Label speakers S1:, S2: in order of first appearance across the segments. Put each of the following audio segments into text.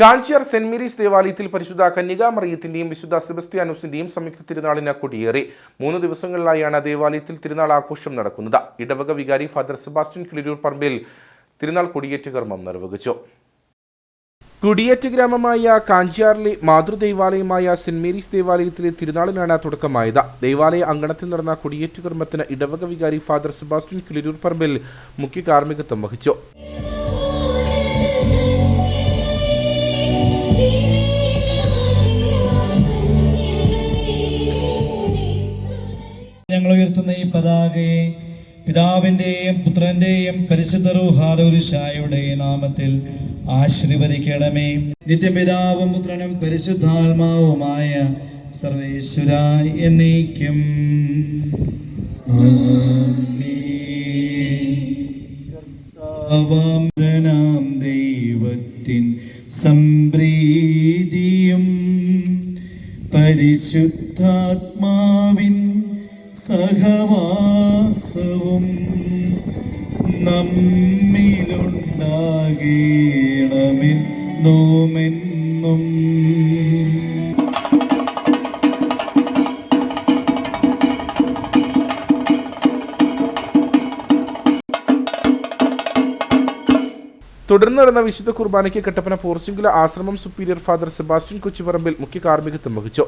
S1: Kanchiyar saint Mary's ദേവാലയത്തിൽ പരിശുദ്ധ കന്യകാ മറിയത്തിന്റെയും വിശുദ്ധ സെബസ്ത്യാനോസിന്റെയും സംയുക്ത തിരുനാളിന് കൊടിയേറി. മൂന്ന് ദിവസങ്ങളിലായാണ് ദേവാലയത്തിൽ തിരുനാൾ ആഘോഷം നടക്കുന്നത്. ഇടവക വികാരി ഫാദർ സെബാസ്റ്റ്യൻ കിളിരൂർ പറമ്പിൽ തിരുനാൾ കൊടിയേറ്റ് കർമ്മം നിർവഹിച്ചു. കുടിയേറ്റ് ഗ്രാമമായ കാഞ്ചിയാറിലെ മാതൃദേവാലയമായ സെന്റ് മേരീസ് ദേവാലയത്തിലെ തിരുനാളിനാണ് തുടക്കമായത്. ദേവാലയ അങ്കണത്തിൽ നടന്ന കൊടിയേറ്റ് കർമ്മത്തിന് ഇടവക വികാരി ഫാദർ സെബാസ്റ്റ്യൻ കിളിരൂർ പറമ്പിൽ മുഖ്യ കാർമ്മികത്വം വഹിച്ചു.
S2: ഞങ്ങൾ ഉയർത്തുന്ന ഈ പതാകയെ പിതാവിന്റെയും പുത്രന്റെയും പരിശുദ്ധ നാമത്തിൽ ആശീർവദിക്കണമേ നിത്യപിതാവും പുത്രനും പരിശുദ്ധാത്മാവുമായ സർവേശ്വര എന്നേക്കും ആമേൻ. ദൈവത്തിൻ സംപ്രീതിയും പരിശുദ്ധാത്മാവിൻ സഹവാസവും നമ്മിലുണ്ടാകണമെന്നോമെന്നും.
S1: തുടർന്ന് നടന്ന വിശുദ്ധ കുർബാനയ്ക്ക് കട്ടപ്പന പോർച്ചുഗൽ ആശ്രമം സുപ്പീരിയർ ഫാദർ സെബാസ്റ്റ്യൻ കൊച്ചിപ്പറമ്പിൽ മുഖ്യ കാർമ്മികത്വം വഹിച്ചു.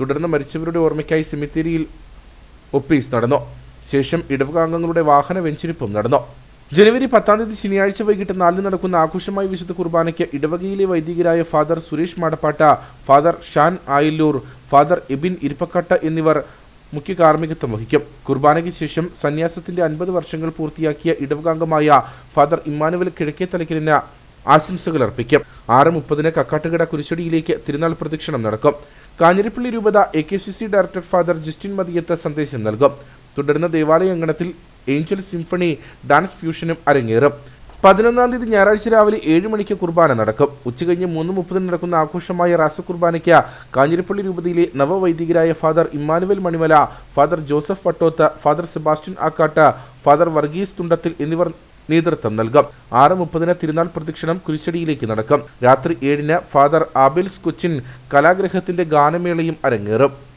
S1: തുടർന്ന് മരിച്ചവരുടെ ഓർമ്മയ്ക്കായി സിമിത്തേരിയിൽ ഒപ്പീസ് നടന്നു. ശേഷം ഇടവകാംഗങ്ങളുടെ വാഹന വെഞ്ചിരിപ്പും നടന്നു. ജനുവരി പത്താം തീയതി ശനിയാഴ്ച വൈകിട്ട് നാലിന് നടക്കുന്ന ആഘോഷമായ വിശുദ്ധ കുർബാനയ്ക്ക് ഇടവകയിലെ വൈദികരായ father Suresh Madappatta father Shan Ayilloor father Ebin Iruppakkatta എന്നിവർ മുഖ്യ കാർമ്മികത്വം വഹിക്കും. കുർബാനയ്ക്ക് ശേഷം സന്യാസത്തിന്റെ അൻപത് വർഷങ്ങൾ പൂർത്തിയാക്കിയ ഇടവകാംഗമായ ഫാദർ ഇമ്മാനുവൽ കിഴക്കേ തലക്കലിന് ആശംസകൾ അർപ്പിക്കും. ആറ് മുപ്പതിന് കക്കാട്ടുകട കുരിശടിയിലേക്ക് തിരുനാൾ പ്രദക്ഷിണം നടക്കും. കാഞ്ഞിരപ്പള്ളി രൂപത A K C C director father Justin Mathiyath സന്ദേശം നൽകും. തുടർന്ന് ദേവാലയ അങ്കണത്തിൽ ഏഞ്ചൽ സിംഫണി ഡാൻസ് ഫ്യൂഷനും അരങ്ങേറും. പതിനൊന്നാം തീയതി ഞായറാഴ്ച രാവിലെ ഏഴ് മണിക്ക് കുർബാന നടക്കും. ഉച്ചകഴിഞ്ഞ് മൂന്ന് മുപ്പതിന് നടക്കുന്ന ആഘോഷമായ റാസ കുർബാനയ്ക്ക് കാഞ്ഞിരപ്പള്ളി രൂപതയിലെ നവവൈദികരായ father Emmanuel Manimala father Joseph Vattoth father Sebastian Akkatt father Varghese Thundathil എന്നിവർ നേതൃത്വം നൽകും. ആറ് മുപ്പതിന് തിരുനാൾ പ്രദക്ഷിണം കുരിശടിയിലേക്ക് നടക്കും. രാത്രി ഏഴിന് ഫാദർ ആബിൽസ് കൊച്ചിൻ കലാഗ്രഹത്തിന്റെ ഗാനമേളയും അരങ്ങേറും.